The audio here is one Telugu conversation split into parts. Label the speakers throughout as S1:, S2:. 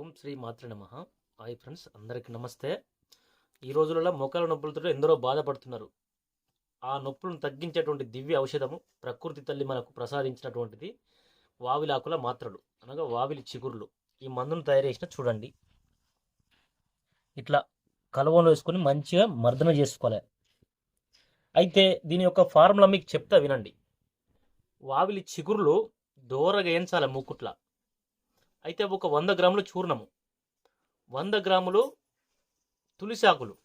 S1: ఓం శ్రీ మాతృ నమ. హాయ్ ఫ్రెండ్స్ అందరికీ నమస్తే. ఈ రోజులలో మోకాల నొప్పులతో ఎందరో బాధపడుతున్నారు. ఆ నొప్పులను తగ్గించేటువంటి దివ్య ఔషధము ప్రకృతి తల్లి మనకు ప్రసాదించినటువంటిది వావిలాకుల మాత్రలు అనగా వావిలి చిగురులు. ఈ మందును తయారు చేసిన చూడండి. ఇట్లా కలవంలో వేసుకొని మంచిగా మర్దన చేసుకోవాలి. అయితే దీని యొక్క ఫార్ములా మీకు చెప్తా వినండి. వావిలి చిగురులు దూరగా వేయించాలి మూకుట్ల. అయితే ఒక వంద గ్రాములు చూర్ణము. వంద గ్రాములు తులిసాకులు.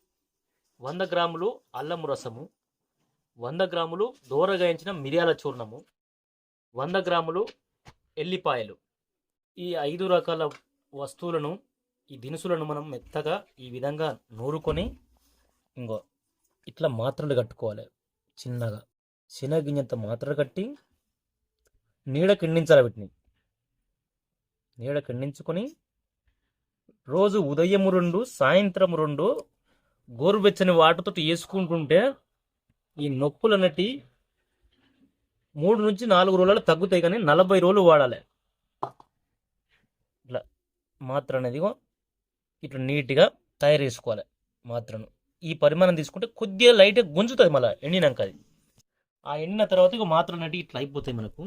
S1: వంద గ్రాములు అల్లము రసము. వంద గ్రాములు దూరగాయించిన మిరియాల చూర్ణము. వంద గ్రాములు ఎల్లిపాయలు. ఈ ఐదు రకాల వస్తువులను ఈ దినుసులను మనం మెత్తగా ఈ విధంగా నూరుకొని ఇంకో ఇట్లా మాత్రలు కట్టుకోవాలి. చిన్నగా. శనగింజంత మాత్రలు కట్టి నీడ కిండించాలి వీటిని. నీడ ఖండించుకొని రోజు ఉదయం రెండు సాయంత్రం రెండు గోరువెచ్చని వాటితో వేసుకుంటుంటే ఈ నొప్పులు అన్నటి మూడు నుంచి నాలుగు రోజులు తగ్గుతాయి కానీ నలభై రోజులు వాడాలి. ఇట్లా మాత్ర అనేదిగో ఇట్లా నీట్గా తయారు చేసుకోవాలి మాత్రను. ఈ పరిమాణం తీసుకుంటే కొద్దిగా లైట్గా గుంజుతుంది మళ్ళీ ఎండినాక అది ఆ ఎండిన తర్వాత ఇక మాత్ర అనేది ఇట్లా అయిపోతాయి మనకు.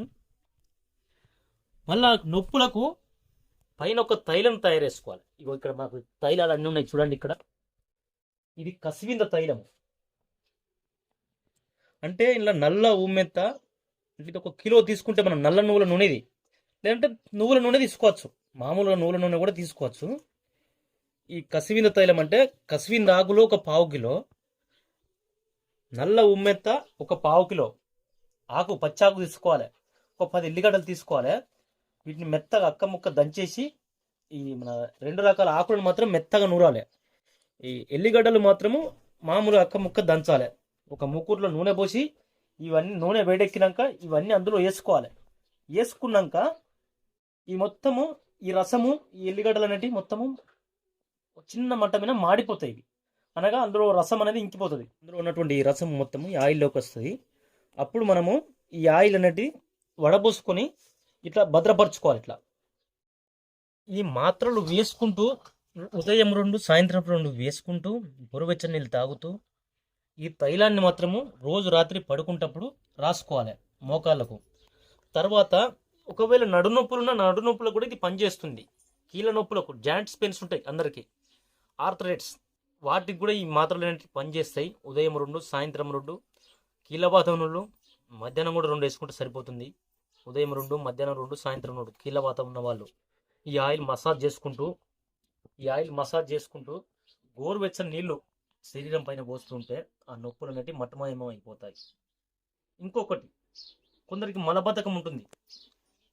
S1: మళ్ళా నొప్పులకు పైన ఒక తైలం తయారు చేసుకోవాలి ఇగో ఇక్కడ మాకు తైలాలు అన్నీ ఉన్నాయి చూడండి ఇక్కడ. ఇది కసివింద తైలం. అంటే ఇలా నల్ల ఉమ్మెత్త ఇది ఒక కిలో తీసుకుంటే మనం నల్ల నువ్వుల నూనెది లేదంటే నువ్వుల నూనె తీసుకోవచ్చు. మామూలుగా నువ్వుల నూనె కూడా తీసుకోవచ్చు. ఈ కసివింద తైలం అంటే కసివింద ఆకులో ఒక పావు కిలో నల్ల ఉమ్మెత్త ఒక పావు కిలో. ఆకు పచ్చాకు తీసుకోవాలి. ఒక పది ఎల్లిగడ్డలు తీసుకోవాలి. వీటిని మెత్తగా అక్క ముక్క దంచేసి ఈ మన రెండు రకాల ఆకులను మాత్రం మెత్తగా నూరాలి. ఈ ఎల్లిగడ్డలు మాత్రము మామూలు అక్క ముక్క దంచాలి. ఒక ముక్కుట్లో నూనె పోసి ఇవన్నీ నూనె వేడెక్కినాక ఇవన్నీ అందులో వేసుకోవాలి. వేసుకున్నాక ఈ మొత్తము ఈ రసము ఈ ఎల్లిగడ్డలు అనేటివి మొత్తము చిన్న మంట మీద మాడిపోతాయి ఇవి. అనగా అందులో రసం అనేది ఇంకిపోతుంది. అందులో ఉన్నటువంటి ఈ రసం మొత్తము ఈ ఆయిల్లోకి వస్తుంది. అప్పుడు మనము ఈ ఆయిల్ అనేది వడబోసుకొని ఇట్లా భద్రపరచుకోవాలి ఇట్లా. ఈ మాత్రలు వేసుకుంటూ ఉదయం రెండు సాయంత్రం రెండు వేసుకుంటూ బొరువెచ్చని నీళ్ళు తాగుతూ ఈ తైలాన్ని మాత్రము రోజు రాత్రి పడుకుంటప్పుడు రాసుకోవాలి మోకాళ్ళకు. తర్వాత ఒకవేళ నడునొప్పులున్న నడునొప్పులకు కూడా ఇది పనిచేస్తుంది. కీళ్ళ నొప్పులకు జాయింట్స్ పెయిన్స్ ఉంటాయి అందరికీ. ఆర్థరైట్స్ వాటికి కూడా ఈ మాత్రలు అనేవి పనిచేస్తాయి. ఉదయం రెండు సాయంత్రం రెండు కీళ్ళబాధం రెండు మధ్యాహ్నం కూడా రెండు వేసుకుంటే సరిపోతుంది. ఉదయం రెండు మధ్యాహ్నం రెండు సాయంత్రం రెండు కీళ్ళవాతం ఉన్న వాళ్ళు ఈ ఆయిల్ మసాజ్ చేసుకుంటూ ఈ ఆయిల్ మసాజ్ చేసుకుంటూ గోరువెచ్చని నీళ్ళు శరీరం పైన పోస్తుంటే ఆ నొప్పులు అనేవి మట్టమయమం అయిపోతాయి ఇంకొకటి కొందరికి మలబద్ధకం ఉంటుంది.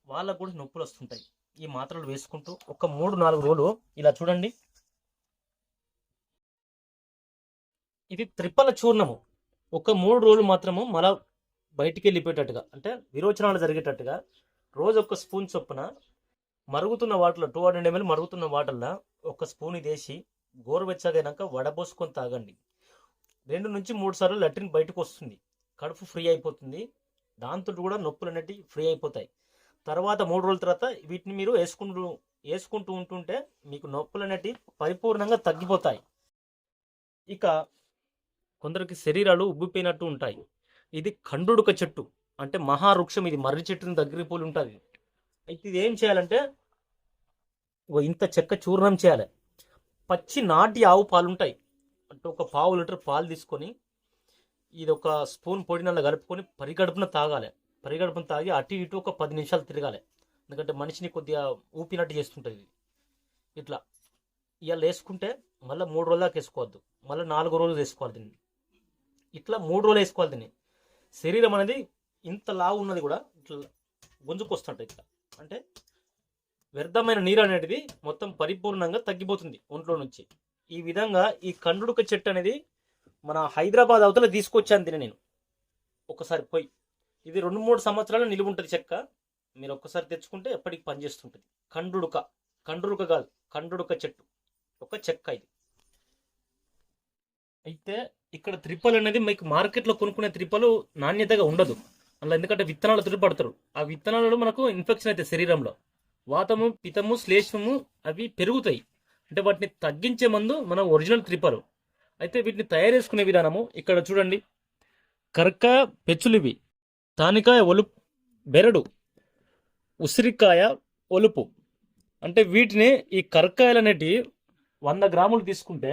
S1: వాళ్ళకు కూడా నొప్పులు వస్తుంటాయి. ఈ మాత్రలు వేసుకుంటూ ఒక మూడు నాలుగు రోజులు ఇలా చూడండి. ఇది త్రిప్పల చూర్ణము. ఒక మూడు రోజులు మాత్రము మల బయటికి వెళ్ళిపోయేటట్టుగా అంటే విరోచనాలు జరిగేటట్టుగా రోజు ఒక స్పూన్ చొప్పున మరుగుతున్న వాటర్లో టూ హండ్రెడ్ ఎంఎల్ మరుగుతున్న వాటర్లో ఒక స్పూన్ ఇదేసి గోరువెచ్చగైనాక వడబోసుకొని తాగండి. రెండు నుంచి మూడు సార్లు లెట్రిన్ బయటకు వస్తుంది కడుపు ఫ్రీ అయిపోతుంది. దాంతో కూడా నొప్పులు అనేటివి ఫ్రీ అయిపోతాయి. తర్వాత మూడు రోజుల తర్వాత వీటిని మీరు వేసుకుంటూ వేసుకుంటూ ఉంటుంటే మీకు నొప్పులు అనేటివి పరిపూర్ణంగా తగ్గిపోతాయి. ఇక కొందరికి శరీరాలు ఉబ్బిపోయినట్టు ఉంటాయి. ఇది ఖండుడుక చెట్టు. అంటే మహావృక్షం ఇది మర్రి చెట్టుని దగ్గర పోలి ఉంటుంది. అయితే ఇది ఏం చేయాలంటే ఇంత చెక్క చూర్ణం చేయాలి. పచ్చి నాటి ఆవు పాలు ఉంటాయి అంటే ఒక పావు లీటర్ పాలు తీసుకొని ఇది ఒక స్పూన్ పొడినల్లా కలుపుకొని పరిగడుపున తాగాలి. పరిగడుపున తాగి అటు ఇటు ఒక పది నిమిషాలు తిరగాలి. ఎందుకంటే మనిషిని కొద్దిగా ఊపినట్టు చేస్తుంటుంది ఇది. ఇట్లా. ఇవాళ వేసుకుంటే మళ్ళీ మూడు రోజుల దాకా వేసుకోవద్దు. మళ్ళీ నాలుగు రోజులు వేసుకోవాలి దీన్ని. ఇట్లా మూడు రోజులు వేసుకోవాలి దీన్ని. శరీరం అనేది ఇంత లావు ఉన్నది కూడా ఇట్లా గుంజుకొస్తుంటాయి ఇట్లా. అంటే వ్యర్థమైన నీరు అనేది మొత్తం పరిపూర్ణంగా తగ్గిపోతుంది ఒంట్లో నుంచి. ఈ విధంగా ఈ కండుడుక చెట్టు అనేది మన హైదరాబాద్ అవతల తీసుకొచ్చాను తిని నేను. ఒకసారి పోయి. ఇది రెండు మూడు సంవత్సరాలు నిలువ ఉంటుంది చెక్క. మీరు ఒక్కసారి తెచ్చుకుంటే ఎప్పటికి పనిచేస్తుంటుంది కండుడుక. కండుడుక కాదు కండుడుక చెట్టు. ఒక చెక్క ఇది. అయితే ఇక్కడ త్రిప్పలు అనేది మీకు మార్కెట్లో కొనుక్కునే త్రిప్పలు నాణ్యతగా ఉండదు. అలా ఎందుకంటే విత్తనాలు తుడిపడతారు ఆ విత్తనాలలో మనకు ఇన్ఫెక్షన్ అయితే శరీరంలో. వాతము పితము శ్లేషము అవి పెరుగుతాయి. అంటే వాటిని తగ్గించే మందు మన ఒరిజినల్ త్రిపలు అయితే వీటిని తయారు చేసుకునే విధానము ఇక్కడ చూడండి. కర్క పెచ్చులివి తానికాయ ఒలుపు బెరడు ఉసిరికాయ ఒలుపు. అంటే వీటిని ఈ కరకాయలు అనేటివి వంద గ్రాములు తీసుకుంటే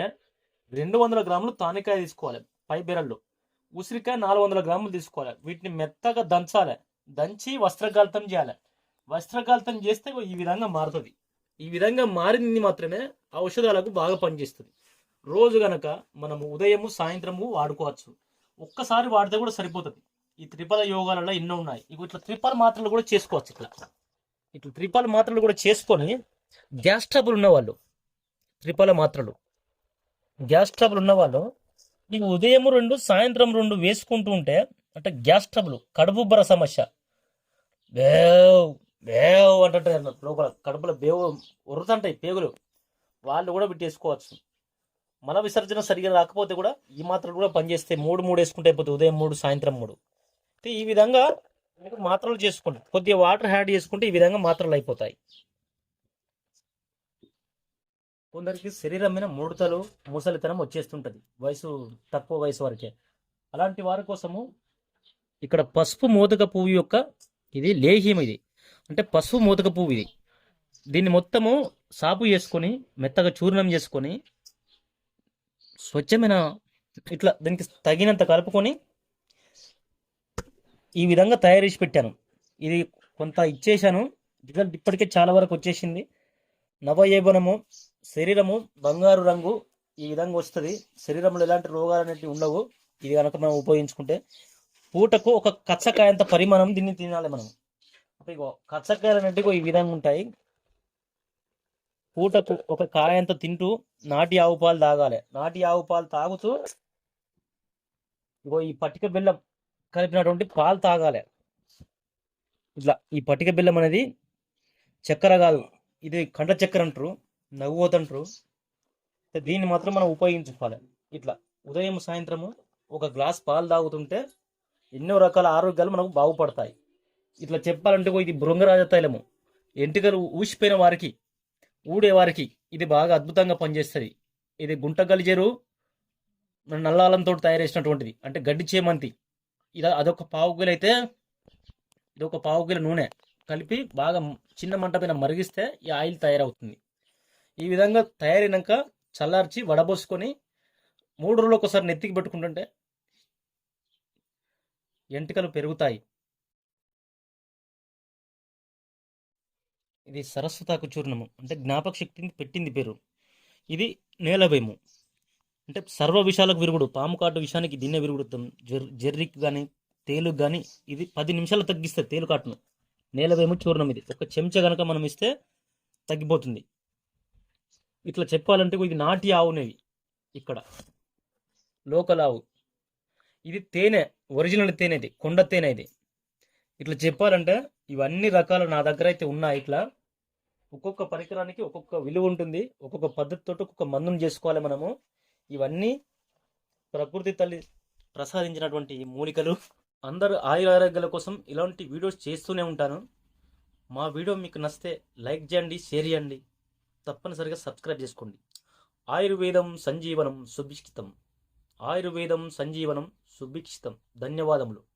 S1: రెండు వందల గ్రాములు తానికాయ తీసుకోవాలి పై బెరళ్ళు ఉసిరికాయ నాలుగు వందల గ్రాములు తీసుకోవాలి. వీటిని మెత్తగా దంచాలి. దంచి వస్త్రగాలితం చేయాలి. వస్త్రగాలితం చేస్తే ఈ విధంగా మారుతుంది. ఈ విధంగా మారింది మాత్రమే ఔషధాలకు బాగా పనిచేస్తుంది. రోజు గనక మనము ఉదయము సాయంత్రము వాడుకోవచ్చు. ఒక్కసారి వాడితే కూడా సరిపోతుంది. ఈ త్రిపల యోగాలలో ఎన్నో ఉన్నాయి. ఇక ఇట్లా త్రిపల మాత్రలు కూడా చేసుకోవచ్చు ఇట్లా. ఇట్లా త్రిపల మాత్రలు కూడా చేసుకొని గ్యాస్ ట్రబుల్ ఉన్నవాళ్ళు త్రిపల మాత్రలు గ్యాస్ ట్రబుల్ ఉన్నవాళ్ళు నీకు ఉదయం రెండు సాయంత్రం రెండు వేసుకుంటూ ఉంటే అంటే గ్యాస్ ట్రబుల్ కడుపు బర సమస్య. బేవ్ బేవ్ అంటే లోపల కడుపులో బేవు ఉరుతుంటాయి పేగులు. వాళ్ళు కూడా పెట్టేసుకోవచ్చు. మల విసర్జన సరిగా రాకపోతే కూడా ఈ మాత్రలు కూడా పనిచేస్తే మూడు మూడు వేసుకుంటే అయిపోతుంది. ఉదయం మూడు సాయంత్రం మూడు. ఈ విధంగా మాత్రలు చేసుకోండి కొద్దిగా వాటర్ యాడ్ చేసుకుంటే ఈ విధంగా మాత్రలు అయిపోతాయి. కొందరికి శరీరం మీద ముడతలు ముసలితనం వచ్చేస్తుంటుంది. వయసు తక్కువ వయసు వరకే. అలాంటి వారి కోసము ఇక్కడ పసుపు మోదక పువ్వు యొక్క ఇది లేహ్యం ఇది. అంటే పసుపు మోదక పువ్వు ఇది. దీన్ని మొత్తము సాపు చేసుకొని మెత్తగా చూర్ణం చేసుకొని స్వచ్ఛమైన ఇట్లా దీనికి తగినంత కలుపుకొని ఈ విధంగా తయారు చేసి పెట్టాను. ఇది కొంత ఇచ్చేసాను రిజల్ట్ ఇప్పటికే చాలా వరకు వచ్చేసింది. నవయవనము శరీరము బంగారు రంగు ఈ విధంగా వస్తుంది. శరీరంలో ఎలాంటి రోగాలు అనేవి ఉండవు. ఇది కనుక మనం ఉపయోగించుకుంటే పూటకు ఒక కచ్చకాయంత పరిమాణం దీన్ని తినాలి మనం. ఇగో కచ్చకాయలు అనేటివి ఈ విధంగా ఉంటాయి. పూటకు ఒక కాయంత తింటూ నాటి ఆవు పాలు తాగాలి. నాటి ఆవు పాలు తాగుతూ ఇగో ఈ పట్టిక బెల్లం కలిపినటువంటి పాలు తాగాలి. ఇట్లా ఈ పట్టిక బెల్లం అనేది చక్కెర కాదు. ఇది కండ చక్కెర అంటారు. నవ్వు పోతుంటారు దీన్ని మాత్రం మనం ఉపయోగించుకోవాలి. ఇట్లా ఉదయం సాయంత్రము ఒక గ్లాస్ పాలు తాగుతుంటే ఎన్నో రకాల ఆరోగ్యాలు మనకు బాగుపడతాయి. ఇట్లా చెప్పాలంటే ఇది భృంగరాజ తైలము. ఎంటికలు ఊసిపోయిన వారికి ఊడే వారికి ఇది బాగా అద్భుతంగా పనిచేస్తుంది. ఇది గుంట గలిజేరు నల్లాలంతో తయారు చేసినటువంటిది. అంటే గడ్డి చేమంతి. ఇలా అదొక పావుగులు అయితే ఇది ఒక పావుగుల నూనె కలిపి బాగా చిన్న మంట పైన మరిగిస్తే ఈ ఆయిల్ తయారవుతుంది. ఈ విధంగా తయారైనాక చల్లార్చి వడబోసుకొని మూడు రోజులు ఒకసారి నెత్తికి పెట్టుకుంటుంటే ఎంటికలు పెరుగుతాయి. ఇది సరస్వతాకు చూర్ణము. అంటే జ్ఞాపక శక్తిని పెట్టింది పేరు. ఇది నేలవేము. అంటే సర్వ విషాలకు విరుగుడు పాము కాటు విషానికి దీన్నే విరుగుడుతాం జర్ జెర్రికి కానీ తేలుకు కానీ ఇది పది నిమిషాలు తగ్గిస్తుంది తేలు కాటును నేలవేము చూర్ణం ఇది. ఒక చెంచా కనుక మనం ఇస్తే తగ్గిపోతుంది. ఇట్లా చెప్పాలంటే ఇది నాటి ఆవునేవి ఇక్కడ. లోకల్ ఆవు. ఇది తేనె ఒరిజినల్ తేనె ఇది కొండ తేనె ఇది. ఇట్లా చెప్పాలంటే ఇవన్నీ రకాలు నా దగ్గర అయితే ఉన్నాయి ఇట్లా. ఒక్కొక్క పరికరానికి ఒక్కొక్క విలువ ఉంటుంది ఒక్కొక్క పద్ధతితో ఒక్కొక్క మందును చేసుకోవాలి మనము. ఇవన్నీ ప్రకృతి తల్లి ప్రసాదించినటువంటి మూలికలు. అందరు ఆయుర ఆరోగ్యాల కోసం ఇలాంటి వీడియోస్ చేస్తూనే ఉంటాను. మా వీడియో మీకు నచ్చితే లైక్ చేయండి షేర్ చేయండి. తప్పనిసరిగా సబ్స్క్రైబ్ చేసుకోండి. ఆయుర్వేదం సంజీవనం సుభిక్షితం. ఆయుర్వేదం సంజీవనం సుభిక్షితం. ధన్యవాదములు.